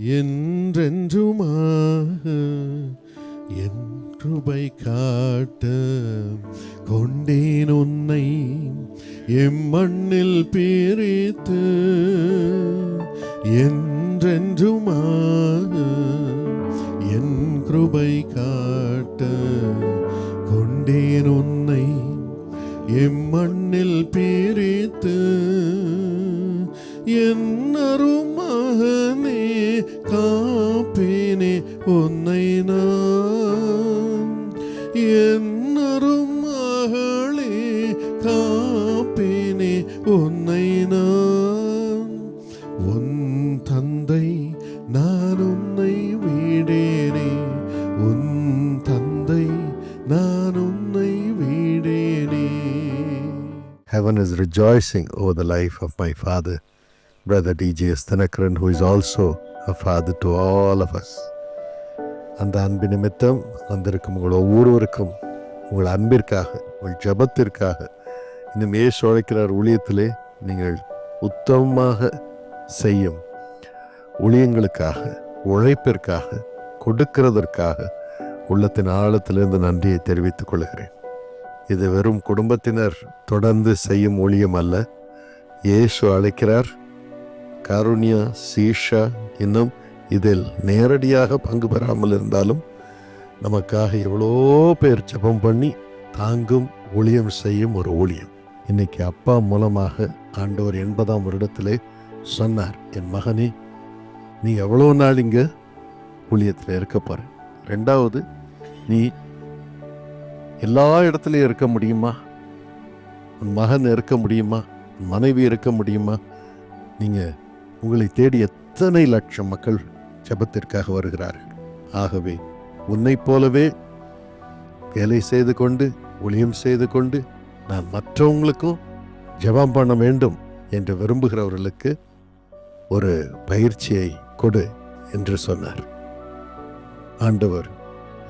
என்றென்றுமாக என் கிருபை காட்ட கொண்டேன் உன்னை. எம்மண்ணில் பிரித்து என்றென்றுமாக என் கிருபை காட்ட கொண்டேன் உன்னை. எம்மண்ணில் உன்னை நான் என் அருமகளே காப்பேனே உன்னை நான் உன் தந்தை நான் உன்னை வீடேனே உன் தந்தை நான் உன்னை வீடேனே Heaven is rejoicing over the life of my father, Brother D.J.S. Thanakaran, who is also a father to all of us. அந்த அன்பு நிமித்தம் வந்திருக்கும் உங்கள் ஒவ்வொருவருக்கும் உங்கள் அன்பிற்காக உங்கள் ஜெபத்திற்காக இன்னும் ஏசு அழைக்கிறார் ஊழியத்திலே நீங்கள் உத்தமமாக செய்யும் ஊழியங்களுக்காக உழைப்பிற்காக கொடுக்கிறதற்காக உள்ளத்தின் ஆழத்திலிருந்து நன்றியை தெரிவித்துக் கொள்கிறேன். இது வெறும் குடும்பத்தினர் தொடர்ந்து செய்யும் ஊழியம் அல்ல. இயேசு அழைக்கிறார். கருணியா சீஷா இன்னும் இதில் நேரடியாக பங்கு பெறாமல் இருந்தாலும் நமக்காக எவ்வளோ பேர் ஜெபம் பண்ணி தாங்கும் ஊழியம் செய்யும் ஒரு ஊழியம் இன்னைக்கு அப்பா மூலமாக ஆண்டவர் எண்பதாம் வருடத்திலே சொன்னார் என் மகனே நீ எவ்வளோ நாள் இங்கே ஊழியத்தில் இருக்க போற? ரெண்டாவது நீ எல்லா இடத்துலையும் இருக்க முடியுமா? உன் மகன் இருக்க முடியுமா? உன் மனைவி இருக்க முடியுமா? நீங்கள் உங்களை தேடி எத்தனை லட்சம் மக்கள் ஜெபத்திற்காக வருகிறார்கள். ஆகவே உன்னைப் போலவே வேலை செய்து கொண்டு ஒளியம் செய்து கொண்டு நான் மற்றவங்களுக்கும் ஜெபம் பண்ண வேண்டும் என்று விரும்புகிறவர்களுக்கு ஒரு பயிற்சியை கொடு என்று சொன்னார். ஆண்டவர்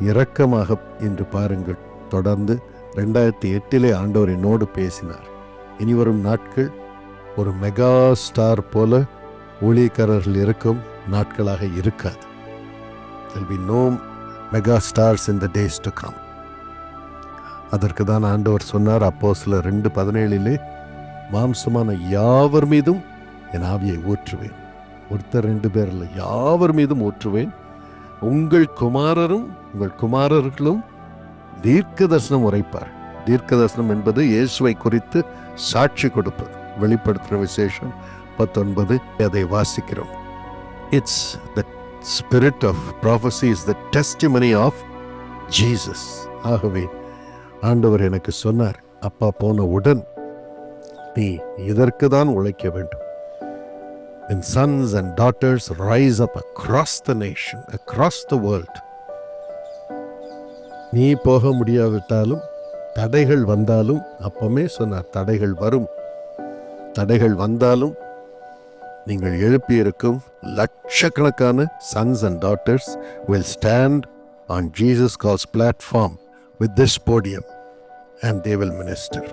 இரக்கமாக இன்று பாருங்கள். தொடர்ந்து ரெண்டாயிரத்தி எட்டிலே ஆண்டவர் என்னோடு பேசினார். இனிவரும் நாட்கள் ஒரு மெகா ஸ்டார் போல ஊழியக்காரர்கள் இருக்கும். நாட்களாக இருக்காது. There'll be no mega stars in the days to come அதற்கு தான் ஆண்டவர் சொன்னார் அப்போ சில ரெண்டு பதினேழிலே மாம்சமான யாவர் மீதும் என் ஆவியை ஊற்றுவேன். ஒருத்தர் ரெண்டு பேரில் யாவர் மீதும் ஊற்றுவேன். உங்கள் குமாரரும் உங்கள் குமாரர்களும் தீர்க்க தரிசனம் உரைப்பார். தீர்க்க தரிசனம் என்பது இயேசுவை குறித்து சாட்சி கொடுப்பது. வெளிப்படுத்துகிற விசேஷம் பத்தொன்பது அதை வாசிக்கிறோம். It's the spirit of prophecy is the testimony of Jesus ஆகவே ஆண்டவர் எனக்கு சொன்னார் அப்பா போன உடன் நீ இதற்கு தான் உழைக்க வேண்டும். என் sons and daughters rise up across the nation across the world நீ போக முடியாவிட்டாலும் தடைகள் வந்தாலும் அப்பமே சொன்னார் தடைகள் வரும். தடைகள் வந்தாலும் நீங்கள் எழுப்பியிருக்கும் லட்சக்கணக்கான sons and daughters will stand on Jesus calls platform with this podium and they will minister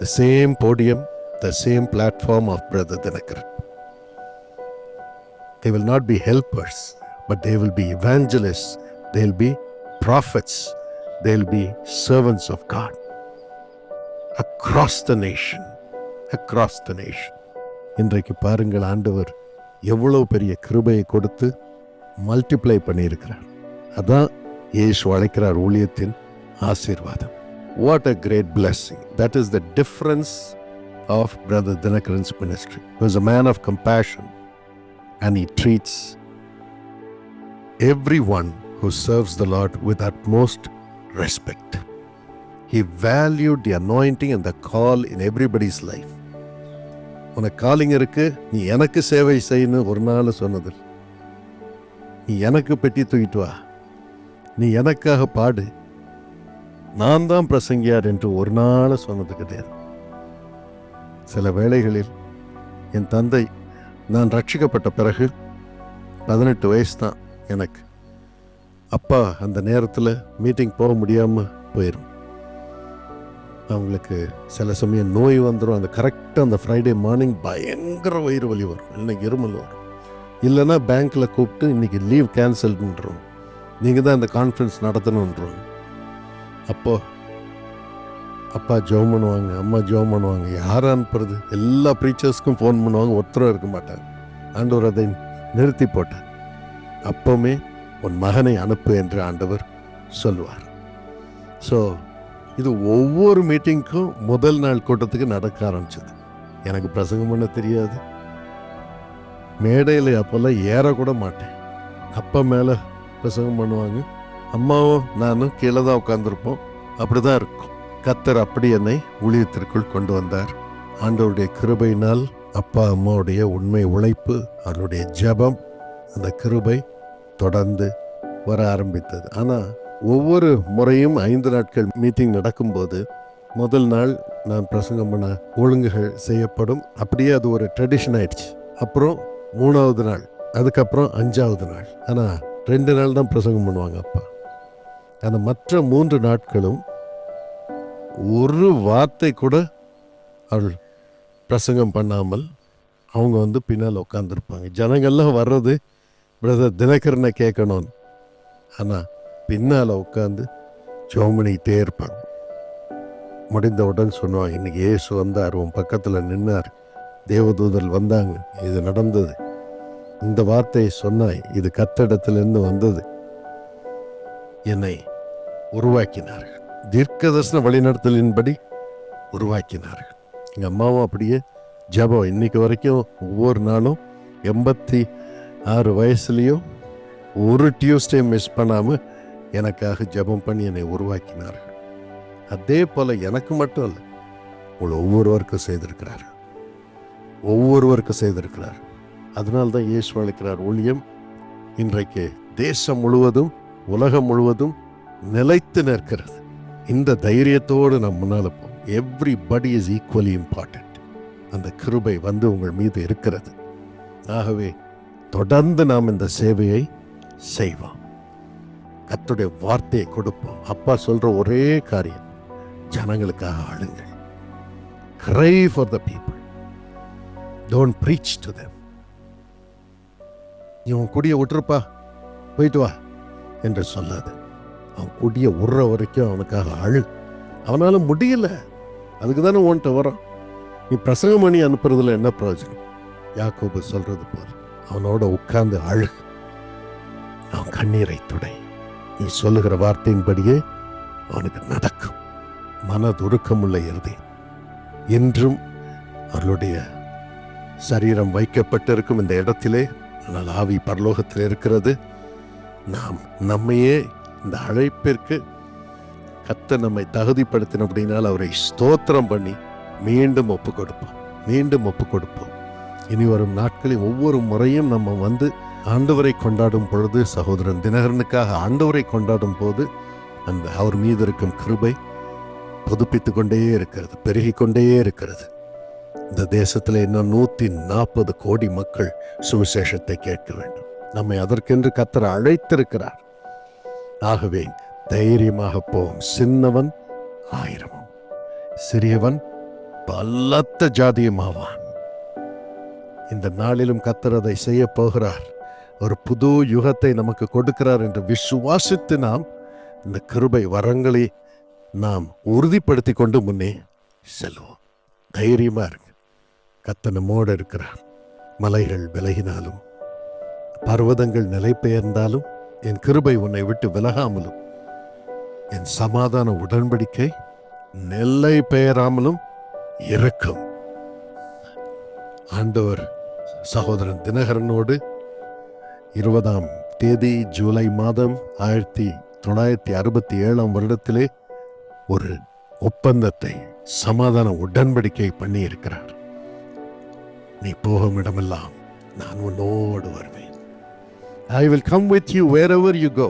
the same podium the same platform of brother Dhinakaran they will not be helpers, but they will be evangelists, they'll be prophets, they'll be servants of God across the nation. Across the nation. இன்றைக்கு பாருங்கள் ஆண்டவர் எவ்வளோ பெரிய கிருபையை கொடுத்து multiply பண்ணியிருக்கிறார் அதான் ஏசு அழைக்கிறார் ஊழியத்தின் ஆசீர்வாதம் what a great blessing that is the difference of brother Dhinakaran's ministry is a man of compassion and he treats every one who serves the Lord with utmost respect He valued the anointing and the call in everybody's life. உனக்கு calling இருக்கு நீ எனக்கு சேவை செய்யணும் ஒரு நாள் சொன்னது நீ எனக்கு பெட்டி தூக்கிட்டு வா. நீ எனக்காக பாடு. நான் தான் பிரசங்கியார் என்று ஒரு நாள் சொன்னது கிடையாது சில வேளைகளில் என் தந்தை நான் ரட்சிக்கப்பட்ட பிறகு பதினெட்டு வயசு தான் எனக்கு. அப்பா அந்த நேரத்தில் மீட்டிங் போக முடியாமல் போயிடும் அவங்களுக்கு சில சமயம் நோய் வந்துடும் அந்த கரெக்டாக அந்த ஃப்ரைடே மார்னிங் பயங்கர வயிறு வலி வரும். இன்னைக்கு இருமல் வரும். இல்லைன்னா பேங்க்கில் கூப்பிட்டு இன்னைக்கு லீவ் கேன்சல்ன்றோம் நீங்கள் தான் இந்த கான்ஃபரன்ஸ் நடத்தணுன்றோம். அப்போ அப்பா ஜெபம் பண்ணுவாங்க அம்மா ஜெபம் பண்ணுவாங்க. யாரை அனுப்புறது? எல்லா ப்ரீச்சர்ஸ்க்கும் ஃபோன் பண்ணுவாங்க. ஒருத்தரும் இருக்க மாட்டாங்க. ஆண்டவர் அதை நிறுத்தி போட்டார். அப்போவுமே உன் மகனை அனுப்பு என்று ஆண்டவர் சொல்லுவார். ஸோ இது ஒவ்வொரு மீட்டிங்க்கும் முதல் நாள் கூட்டத்துக்கு நடக்க ஆரம்பிச்சது. எனக்கு பிரசங்கம் பண்ண தெரியாது. மேடையில் அப்போல்லாம் ஏறக்கூட மாட்டேன். அப்பா மேலே பிரசங்கம் பண்ணுவாங்க. அம்மாவும் நானும் கீழே தான் உட்காந்துருப்போம் அப்படி தான் இருக்கும். கத்தர் அப்படி என்னை ஊழியத்திற்குள் கொண்டு வந்தார். ஆண்டவருடைய கிருபையினால் அப்பா அம்மாவுடைய உண்மை உழைப்பு அவருடைய ஜெபம் அந்த கிருபை தொடர்ந்து வர ஆரம்பித்தது. ஆனால் ஒவ்வொரு முறையும் ஐந்து நாட்கள் மீட்டிங் நடக்கும்போது முதல் நாள் நான் பிரசங்கம் பண்ண ஒழுங்குகள் செய்யப்படும். அப்படியே அது ஒரு ட்ரெடிஷன் ஆயிடுச்சு. அப்புறம் மூணாவது நாள் அதுக்கப்புறம் அஞ்சாவது நாள். ஆனால் ரெண்டு நாள் தான் பிரசங்கம் பண்ணுவாங்க அப்பா. ஆனால் மற்ற மூன்று நாட்களும் ஒரு வார்த்தை கூட அவள் பிரசங்கம் பண்ணாமல் அவங்க வந்து பின்னால் உட்காந்துருப்பாங்க ஜனங்கள்லாம் வர்றது பிரதர் தினகரனை கேட்கணும்னு ஆனால் பின்னால் உட்காந்து ஜெபம் இருப்பாங்க முடிந்தவுடன் சொன்னான் இன்னைக்கு இயேசு வந்தார் உன் பக்கத்தில் நின்னார். தேவதூதர் வந்தாங்க இது நடந்தது. இந்த வார்த்தையை சொன்னாய் இது கத்தடத்திலிருந்து வந்தது. என்னை உருவாக்கினார்கள். தீர்க்கதர்சன வழிநடத்தலின்படி உருவாக்கினார்கள். எங்கள் அம்மாவும் அப்படியே ஜபம். இன்னைக்கு வரைக்கும் ஒவ்வொரு நாளும் எண்பத்தி ஆறு வயசுலேயும் ஒரு டியூஸ்டே மிஸ் பண்ணாமல் எனக்காக ஜெபம் பண்ணி என்னை உருவாக்கினார்கள். அதே போல் எனக்கு மட்டும் இல்லை உங்களை ஒவ்வொருவருக்கும் செய்திருக்கிறார் ஒவ்வொருவருக்கும் செய்திருக்கிறார். அதனால தான் இயேசு அழைக்கிறார் ஊழியம் இன்றைக்கு தேசம் முழுவதும் உலகம் முழுவதும் நிலைத்து நிற்கிறது. இந்த தைரியத்தோடு நம் முன்னால் every everybody is equally important அந்த கிருபை வந்து உங்கள் மீது இருக்கிறது. ஆகவே தொடர்ந்து நாம் இந்த சேவையை செய்வோம். கத்துடைய வார்த்தையை கொடுப்போம். அப்பா சொல்ற ஒரே காரியம் ஜனங்களுக்காக ஆளுங்கள். Cry for the people don't preach to them. நீ உன் குடியை விட்டுருப்பா போயிட்டு வா என்று சொல்லாது. அவன் குடியை விடுற வரைக்கும் அவனுக்காக அழு அவனால முடியல. அதுக்கு தானே உன்கிட்ட வரோம் நீ பிரசங்கம் பண்ணி அனுப்புறதுல என்ன பிரயோஜனம்? யாக்கோபு சொல்றது போல் அவனோட உட்கார்ந்து அழு அவன் கண்ணீரை துடை. நீ சொல்லுகிற வார்த்தையின்படியே அவனுக்கு நடக்கும். மனதுருக்கமுள்ள இறுதி என்றும் அவர்களுடைய சரீரம் வைக்கப்பட்டிருக்கும் இந்த இடத்திலே ஆனால் ஆவி பரலோகத்தில் இருக்கிறது. நாம் நம்மையே இந்த அழைப்பிற்கு கத்த நம்மை தகுதிப்படுத்தின அப்படின்னால் அவரை ஸ்தோத்திரம் பண்ணி மீண்டும் ஒப்பு கொடுப்போம் மீண்டும் ஒப்பு கொடுப்போம் இனி வரும் நாட்களில் ஒவ்வொரு முறையும் நம்ம வந்து ஆண்டவரை கொண்டாடும் பொழுது சகோதரன் தினகரனுக்காக ஆண்டவரை கொண்டாடும் போது அந்த அவர் மீது இருக்கும் கிருபை புதுப்பித்து கொண்டே இருக்கிறது பெருகி கொண்டே இருக்கிறது. இந்த தேசத்தில் இன்னும் நூற்றி நாற்பது கோடி மக்கள் சுவிசேஷத்தை கேட்க வேண்டும். நம்மை அதற்கென்று கத்தர் அழைத்திருக்கிறார். ஆகவே தைரியமாக போம் சின்னவன் ஆயிரமும் சிறியவன் பல்லத்த ஜாதியுமாவான் இந்த நாளிலும் கத்தர் அதை செய்ய போகிறார். ஒரு புது யுகத்தை நமக்கு கொடுக்கிறார் என்று விசுவாசித்து நாம் இந்த கிருபை வரங்களை நாம் உறுதிப்படுத்தி கொண்டு முன்னே செல்வோம். தைரியமாக இருங்க. கத்த இருக்கிறார். மலைகள் விலகினாலும் பர்வதங்கள் நிலை பெயர்ந்தாலும் என் கிருபை உன்னை விட்டு விலகாமலும் என் சமாதான உடன்படிக்கை நெல்லை பெயராமலும் இருக்கும். ஆண்டவர் சகோதரன் தினகரனோடு இருபதாம் தேதி ஜூலை மாதம் ஆயிரத்தி தொள்ளாயிரத்தி அறுபத்தி ஏழாம் வருடத்திலே ஒரு ஒப்பந்தத்தை சமாதான உடன்படிக்கை பண்ணி இருக்கிறார் நீ போகும் இடமெல்லாம் நான் உன்னோடு வருவேன். I will come with you wherever you go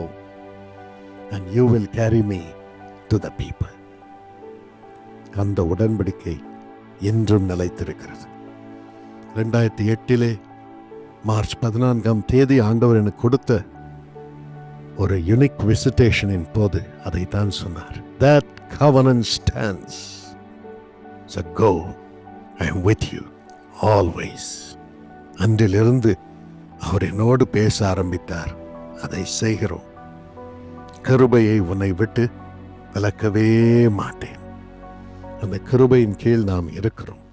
and you will carry me to the people அந்த உடன்படிக்கை என்றும் நிலைத்திருக்கிறது. ரெண்டாயிரத்தி எட்டிலே மார்ச் பதினான்காம் தேதி ஆண்டவர் எனக்கு கொடுத்த ஒரு யுனிக் விசிட்டேஷனின் போது அதைத்தான் சொன்னார். That covenant stands. So go I am with you always. அன்றிலிருந்து அவர் என்னோடு பேச ஆரம்பித்தார். அதை செய்கிறோம். கிருபையை உன்னை விட்டு விளக்கவே மாட்டேன். அந்த கிருபையின் கீழ் நாம் இருக்கிறோம்.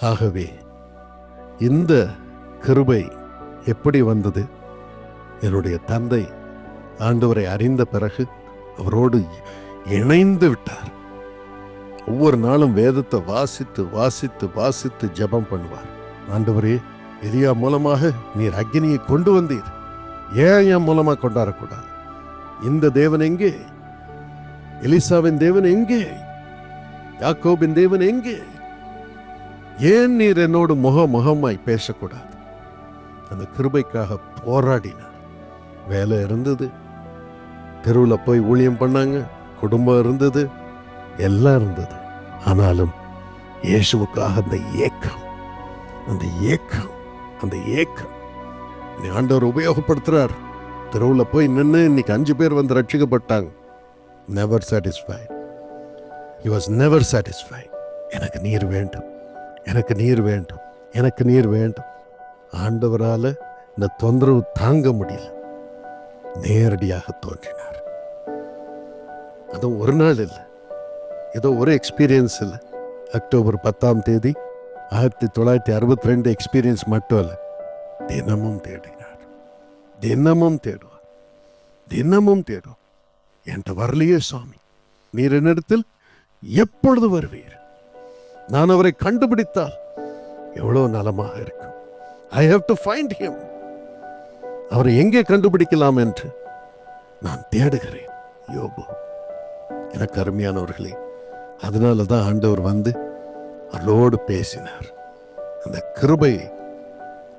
ஆகவே இந்த கிருபை எப்படி வந்தது? என்னுடைய தந்தை ஆண்டவரை அறிந்த பிறகு அவரோடு இணைந்து விட்டார். ஒவ்வொரு நாளும் வேதத்தை வாசித்து வாசித்து வாசித்து ஜெபம் பண்ணுவார். ஆண்டவரே எலியா மூலமாக நீர் அக்னியை கொண்டு வந்தீர். ஏன் என் மூலமா கொண்டாடக்கூடாது? இந்த தேவன் எங்கே? எலிசாவின் தேவன் எங்கே? யாக்கோபின் தேவன் எங்கே? ஏன் நீர் என்னோடு முக முகமாய் பேசக்கூடாது? அந்த கிருபைக்காக போராடினார் வேலை இருந்தது. தெருவில் போய் ஊழியம் பண்ணாங்க. குடும்பம் இருந்தது. எல்லாம் இருந்தது. ஆனாலும் இயேசுவுக்காக அந்த ஏக்கம் அந்த ஏக்கம் அந்த ஏக்கம். ஆண்டவர் உபயோகப்படுத்துகிறார் தெருவில் போய் நின்று இன்னைக்கு அஞ்சு பேர் வந்து ரட்சிக்கப்பட்டாங்க. Never satisfied you was never satisfied எனக்கு நீர் வேண்டும். எனக்கு நீர் வேண்டும். எனக்கு நீர் வேண்டும். ஆண்டவரால இந்த தொந்தரவு தாங்க முடியல. நேரடியாக தோன்றினார். அதுவும் ஒரு நாள் இல்லை. ஏதோ ஒரு எக்ஸ்பீரியன்ஸ் இல்லை. அக்டோபர் பத்தாம் தேதி ஆயிரத்தி தொள்ளாயிரத்தி அறுபத்தி ரெண்டு எக்ஸ்பீரியன்ஸ் மட்டும் இல்லை. தினமும் தேடினார். தினமும் தேடுவார். தினமும் தேடும் என்கிட்ட வரலையே சுவாமி. நீர் என்னிடத்தில் எப்பொழுது வருவீர்? நான் அவரை கண்டுபிடித்தால் எவ்வளவு நலமாக இருக்கும்? I have to find him அவரை எங்கே கண்டுபிடிக்கலாம் என்று நான் தேடுகிறேன் யோபு. எனக்கு அருமையானவர்களே அதனால தான் ஆண்டவர் வந்து அவளோடு பேசினார். அந்த கிருபையை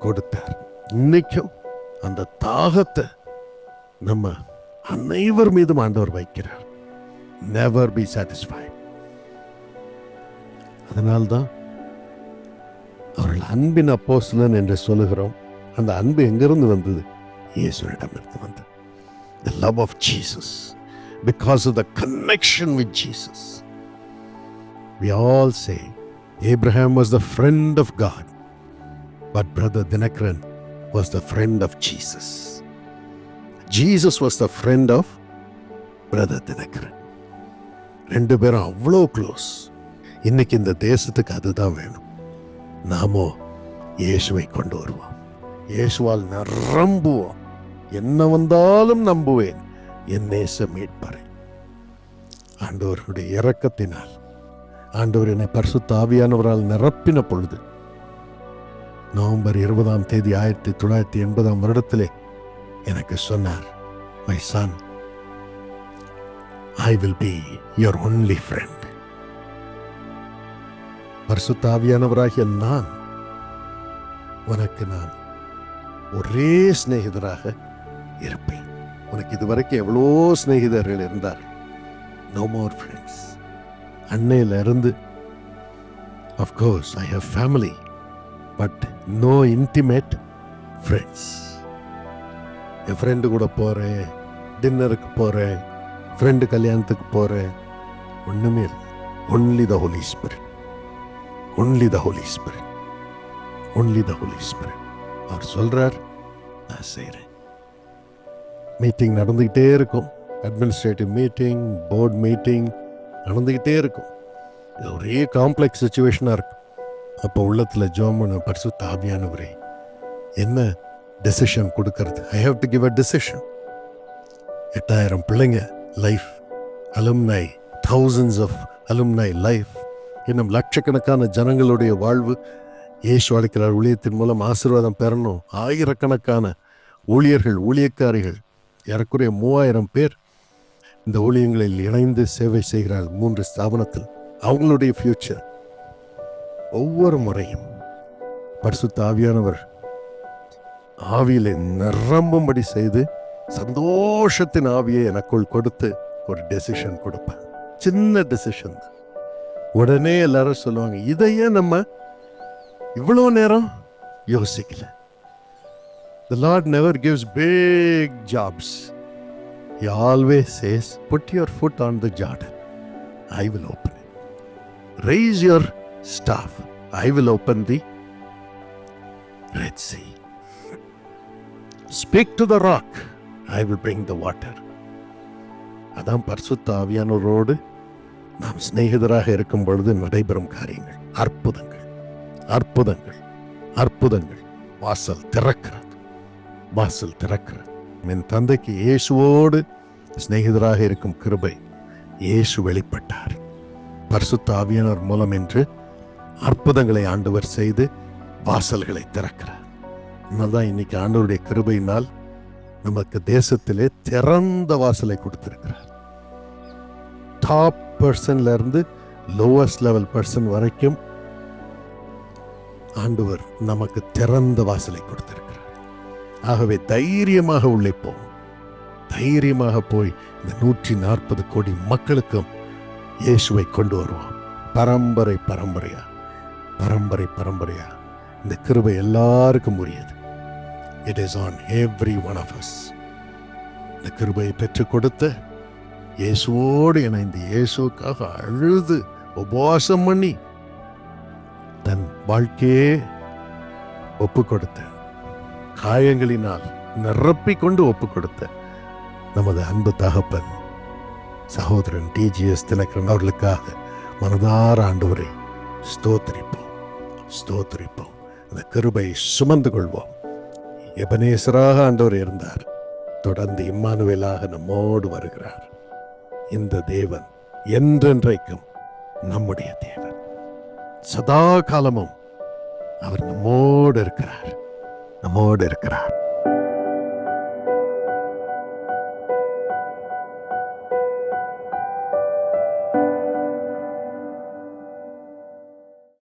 கொடுத்தார். இன்னைக்கும் அந்த தாகத்தை நம்ம அனைவர் மீதும் ஆண்டவர் வைக்கிறார். நெவர் பி சாட்டிஸ்ஃபைட் அதனால்தான் அன்பின் அப்போஸ்தலன் என்று சொல்லுகிறோம் அந்த அன்பு எங்கிருந்து வந்தது இயேசுவிடமிருந்து வந்தது the love of Jesus because of the connection with Jesus we all say Abraham was the friend of God but brother Dhinakaran was the friend of Jesus Jesus was the friend of brother Dhinakaran ரெண்டு பேரும் அவ்வளோ close இன்னைக்கு இந்த தேசத்துக்கு அதுதான் வேணும் நாமோ இயேசுவை கொண்டு வருவோம். இயேசுவால் நிரம்புவோம். என்ன வந்தாலும் நம்புவேன். என் நேச மீட்பறை ஆண்டவருடைய இரக்கத்தினால் ஆண்டவர் என்னை பரிசு தாவியானவரால் நிரப்பின பொழுது நவம்பர் இருபதாம் தேதி ஆயிரத்தி தொள்ளாயிரத்தி எண்பதாம் வருடத்திலே எனக்கு சொன்னார் my son I will be your only friend பரிசுத்தாவியானவராகிய நான் உனக்கு நான் ஒரே சிநேகிதராக இருப்பேன். உனக்கு இதுவரைக்கும் எவ்வளோ சிநேகிதர்கள் இருந்தார் நோ மோர் ஃப்ரெண்ட்ஸ் அன்னையில இருந்து of course I have family but no intimate friends N friend கூட போகிறேன் டின்னருக்கு போகிறேன் ஃப்ரெண்டு கல்யாணத்துக்கு போகிறேன் ஒன்றுமே இல்லை. Only the Holy Spirit only the Holy Spirit only the Holy Spirit அவர் சொல்கிறார் நான் செய்கிறேன் மீட்டிங் நடந்துக்கிட்டே இருக்கும். அட்மினிஸ்ட்ரேட்டிவ் மீட்டிங் போர்ட் மீட்டிங் நடந்துக்கிட்டே இருக்கும். இது ஒரே காம்ப்ளெக்ஸ் சுச்சுவேஷனாக இருக்கும். அப்போ உள்ளத்தில் ஜோமன பரிசு தாபியானவரே என்ன டெசிஷன் கொடுக்கறது? I have to give a decision எட்டாயிரம் பிள்ளைங்க life alumni thousands of alumni life இன்னும் லட்சக்கணக்கான ஜனங்களுடைய வாழ்வு இயேசு அழைக்கிறார். ஊழியத்தின் மூலம் ஆசீர்வாதம் பெறணும். ஆயிரக்கணக்கான ஊழியர்கள் ஊழியக்காரிகள் ஏறக்குறைய மூவாயிரம் பேர் இந்த ஊழியங்களில் இணைந்து சேவை செய்கிறார். மூன்று ஸ்தாபனத்தில் அவங்களுடைய ஃபியூச்சர் ஒவ்வொரு முறையும் பரிசுத்த ஆவியானவர் ஆவியிலே நிரம்பும்படி செய்து சந்தோஷத்தின் ஆவியை எனக்குள் கொடுத்து ஒரு டெசிஷன் கொடுப்பேன் சின்ன டெசிஷன் உடனே எல்லாரும் சொல்லுவாங்க இதையே நம்ம இவ்வளோ நேரம் யோசிக்கல the Lord never gives big jobs he always says put your foot on the Jordan I will open raise your staff I will open the red sea speak to the rock I will bring the water அதான் பர்சுத்த ஆவியானோரோடு நாம் சிநேகிதராக இருக்கும் பொழுது நடைபெறும் காரியங்கள். அற்புதங்கள். அற்புதங்கள். அற்புதங்கள். வாசல் திறக்கிறது. வாசல் திறக்கிறது. என் தந்தைக்கு இயேசுவோடு சிநேகிதராக இருக்கும் கிருபை இயேசு வெளிப்பட்டார். பரிசுத்த ஆவியனர் மூலம் என்று அற்புதங்களை ஆண்டவர் செய்து வாசல்களை திறக்கிறார். அதனால்தான் இன்னைக்கு ஆண்டவருடைய கிருபையினால் நமக்கு தேசத்திலே திறந்த வாசலை கொடுத்திருக்கிறார். டாப் பர்சன்லேருந்து லோவஸ்ட் லெவல் பர்சன் வரைக்கும் ஆண்டவர் நமக்கு திறந்த வாசலை கொடுத்திருக்கிறார். ஆகவே தைரியமாக உள்ளே போவோம் தைரியமாக போய் இந்த நூற்றி நாற்பது கோடி மக்களுக்கும் இயேசுவை கொண்டு வருவோம். பரம்பரை பரம்பரையா? பரம்பரை பரம்பரையா? இந்த கிருபை எல்லாருக்கும் உரியது. It is on every one of us இந்த கிருபையை பெற்றுக் கொடுத்த இயேசுவோடு இணைந்து இயேசுக்காக அழுது உபவாசம் பண்ணி தன் வாழ்க்கையே ஒப்பு கொடுத்த காயங்களினால் நிரப்பிக் கொண்டு ஒப்பு கொடுத்த நமது அன்பு தகப்பன் சகோதரன் டிஜிஎஸ் தினகரன் அவர்களுக்காக மனதார ஆண்டவரை ஸ்தோத்திரிப்போம் ஸ்தோத்திரிப்போம். அந்த கிருபை சுமந்து கொள்வோம். எபனேசராக ஆண்டவர் இருந்தார். தொடர்ந்து இம்மானுவேலாக நம்மோடு வருகிறார். இந்த தேவன் என்றென்றைக்கும் நம்முடைய தேவன். சதா காலமும் அவர் நம்மோடு இருக்கிறார். நம்மோடு இருக்கிறார்.